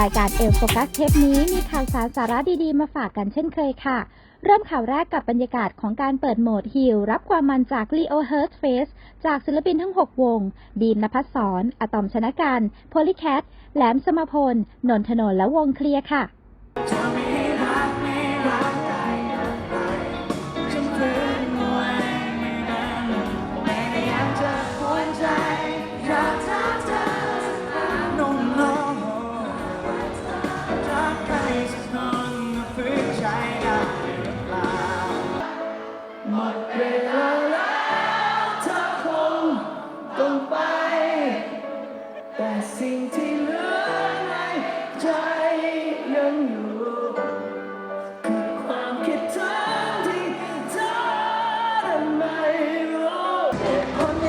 รายการเอลโฟกัสเทปนี้มีข่าวสารสาระดีๆ มาฝากกันเช่นเคยค่ะ เริ่มข่าวแรกกับบรรยากาศของการเปิดโหมดฮิลรับความมันจาก Leo h u r t Face จากศิลปินทั้ง 6 วง ดีมนภัสสรอะตอมชนะการโพลิแคทแหลมสมพล นนทนนและวงเคลียร์ค่ะ รู้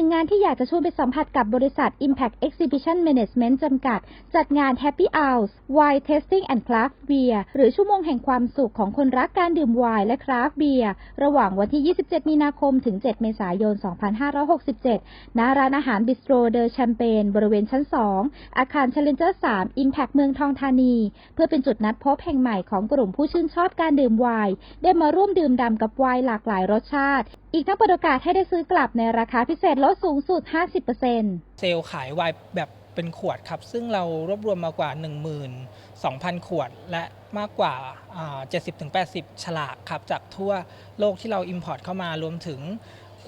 นึ่งงานที่อยากจะชวนไปสัมผัสกับบริษัท Impact Exhibition Management จำกัด จัดงาน Happy Hours Wine Tasting and Craft Beer หรือชั่วโมงแห่งความสุขของคนรักการดื่มไวน์และคราฟต์เบียร์ระหว่างวันที่ 27 มีนาคม ถึง 7 เมษายน 2567 ณ ร้านอาหารบิสโตรเดอแชมเปญบริเวณชั้น 2 อาคาร Challenger 3 Impact เมืองทองธานี เพื่อเป็นจุดนัดพบแห่งใหม่ของกลุ่มผู้ชื่นชอบการดื่มไวน์ได้มาร่วมดื่มด่ำกับไวน์หลากหลายรสชาติ อีกทั้งเปิดโอกาสให้ได้ซื้อกลับในราคาพิเศษลดสูงสุด 50%เซลล์ขายไวน์แบบเป็นขวดครับ ซึ่งเรารวบรวมมากว่า 12,000 ขวด และมากกว่า 70-80 ฉลากครับ จากทั่วโลกที่เราอิมพอร์ตเข้ามารวมถึง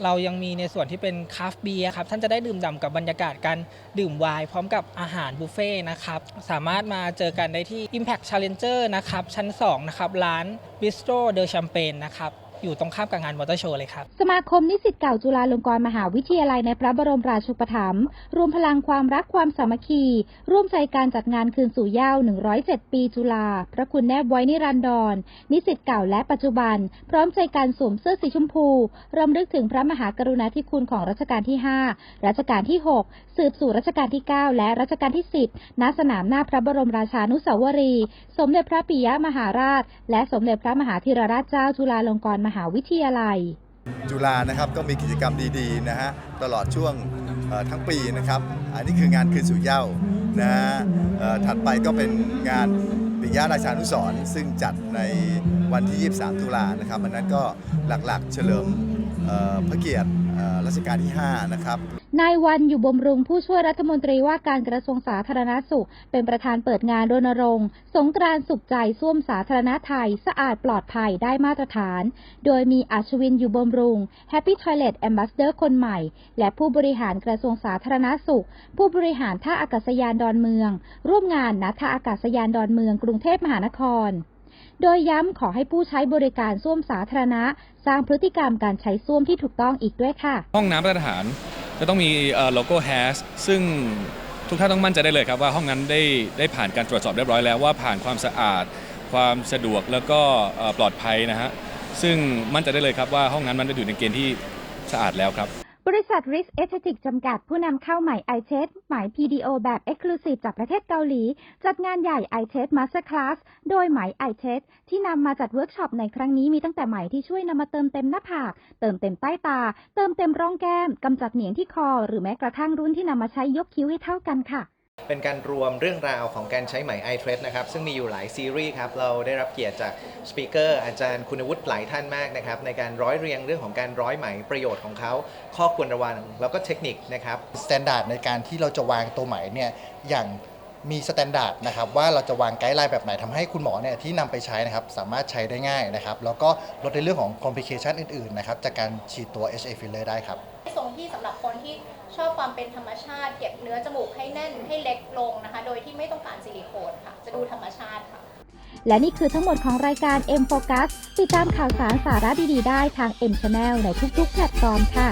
เรายังมีในส่วนที่เป็นคาฟต์เบียร์ครับ ท่านจะได้ดื่มด่ำกับบรรยากาศการดื่มไวน์พร้อมกับอาหารบุฟเฟ่ต์นะครับ สามารถมาเจอกันได้ที่ Impact Challenger นะครับ ชั้น 2 นะครับ ร้าน Bistro de Champagne นะครับ อยู่ตรงข้ามกับงานมอเตอร์โชว์เลยครับ สมาคมนิสิตเก่าจุฬาลงกรณ์มหาวิทยาลัยในพระบรมราชูปถัมภ์รวมพลังความรักความสามัคคี ร่วมใจการจัดงานคืนสู่เย้า 107 ปีจุฬาพระคุณแนบไว้นิรันดร นิสิตเก่าและปัจจุบัน พร้อมใจการสวมเสื้อสีชมพูรำลึกถึงพระมหากรุณาธิคุณของรัชกาลที่ 5 รัชกาลที่ 6 สืบสู่รัชกาลที่ 9 และรัชกาลที่ 10 ณ สนามหน้าพระบรมราชานุสาวรีย์สมเด็จพระปิยมหาราช และสมเด็จพระมหาธีรราชเจ้าจุฬาลงกรณ์มหาวิทยาลัย จุฬานะครับก็มีกิจกรรมดีๆนะฮะตลอดช่วงทั้งปีนะครับ อันนี้คืองานคืนสู่เย้านะฮะถัดไปก็เป็นงานปิยะราชานุสร์ซึ่งจัดในวันที่ 23 ตุลานะครับอันนั้นก็หลักๆเฉลิมพระเกียรติ รัชกาลที่ 5 นะครับ นายวันอยู่บำรุงผู้ช่วยรัฐมนตรีว่าการกระทรวงสาธารณสุข เป็นประธานเปิดงานรณรงค์ สงกรานสุขใจส้วมสาธารณะไทย สะอาดปลอดภัยได้มาตรฐาน โดยมีอาชวินอยู่บำรุง Happy Toilet Ambassador คนใหม่ และผู้บริหารกระทรวงสาธารณสุข ผู้บริหารท่าอากาศยานดอนเมือง ร่วมงานณท่าอากาศยานดอนเมืองกรุงเทพมหานคร โดยย้ำขอให้ผู้ใช้บริการส้วมสาธารณะ สร้างพฤติกรรมการใช้ส้วมที่ถูกต้องอีกด้วยค่ะ ห้องน้ำมาตรฐานจะต้องมีโลโก้ HAS ซึ่งทุกท่านต้องมั่นใจได้เลยครับว่าห้องนั้นได้ได้ผ่านการตรวจสอบเรียบร้อยแล้วว่าผ่านความสะอาด ความสะดวกแล้วก็ปลอดภัยนะฮะซึ่งมั่นใจได้เลยครับว่าห้องนั้นมันจะอยู่ในเกณฑ์ที่สะอาดแล้วครับ ษัท Risk e t h e t i c จำกัดผู้นำเข้าใหม่ i c h e s หม PDO แบบ Exclusive จากประเทศเกาหลี จัดงานใหญ่ i c h e s Master Class โดยหม i c h e s ที่นำมาจัดเวิร์กช็อปในครั้งนี้มีตั้งแต่ไหมที่ช่วยนำมาเติมเต็มหน้าผาก เติมเต็มใต้ตา เติมเต็มร่องแก้มกำจัดเหนียงที่คอ หรือแม้กระทั่งรุ่นที่นำมาใช้ยกคิ้วให้เท่ากันค่ะ เป็นการรวมเรื่องราวของการใช้ไหม i t r e a d นะครับ ซึ่งมีอยู่หลายซีรีส์ครับ เราได้รับเกียรติจากสปีกเกอร์อาจารย์คุณวุฒิหลายท่านมากนะครับ ในการร้อยเรียงเรื่องของการร้อยไหมประโยชน์ของเขา ข้อควรระวังแล้วก็เทคนิคนะครับ สแตนดาร์ดในการที่เราจะวางตัวไหมเนี่ยอย่าง มีสแตนดาร์ดนะครับว่าเราจะวางไกด์ไลน์แบบไหนทำให้คุณหมอเนี่ยที่นำไปใช้นะครับสามารถใช้ได้ง่ายนะครับแล้วก็ลดในเรื่องของคอมพลิเคชันอื่นๆนะครับจากการฉีดตัว HA filler ได้ครับทรงที่สำหรับคนที่ชอบความเป็นธรรมชาติ เก็บเนื้อจมูกให้แน่นให้เล็กลงนะคะ โดยที่ไม่ต้องการซิลิโคนค่ะ จะดูธรรมชาติค่ะ และนี่คือทั้งหมดของรายการ M Focus ติดตามข่าวสารสาระดีๆ ได้ทาง M Channel ในทุกๆ แพลตฟอร์มค่ะ